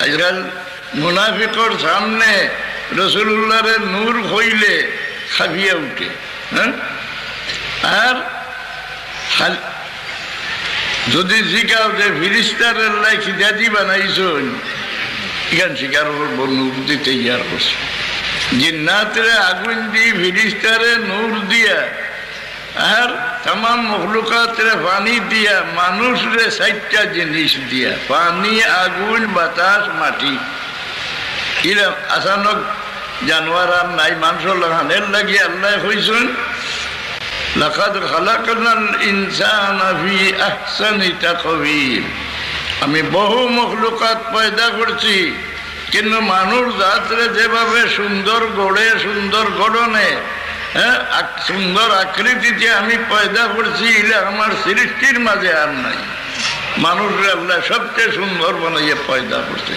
আজকাল মুনাফিকর সামনে রসুল্লাহরে নূর হইলে খাবিয়া উঠে হ্যাঁ? আর যদি জিগাও যে ফিরিস্তারের লাই খিদাতি বানাইছন, এখান শিকার করব নূর দিতে ইয়ার করছে। জিন্নাতরে আগুন দি ফিরিস্তারে নূর দিয়া আর তাম মখলুকাতরে পানি দিয়া, মানুষরে চারটা জিনিস দিয়া। পানি, আগুন, বাতাস, মাটি। এরম আচানক জানোয়ার আর নাই মানুষ লাগানের লাগি আল্লাহ খালাকনাল ইনসান আমি বহু মখলুকাত পয়দা করছি, কিন্তু মানুষ জাতরে যেভাবে সুন্দর গড়ে, সুন্দর গড়নে হ্যাঁ সুন্দর আকৃতিতে আমি পয়দা করছি এটা আমার সৃষ্টির মাঝে আর নাই। মানুষরা সবচেয়ে সুন্দর বানাইয়া পয়দা করছে।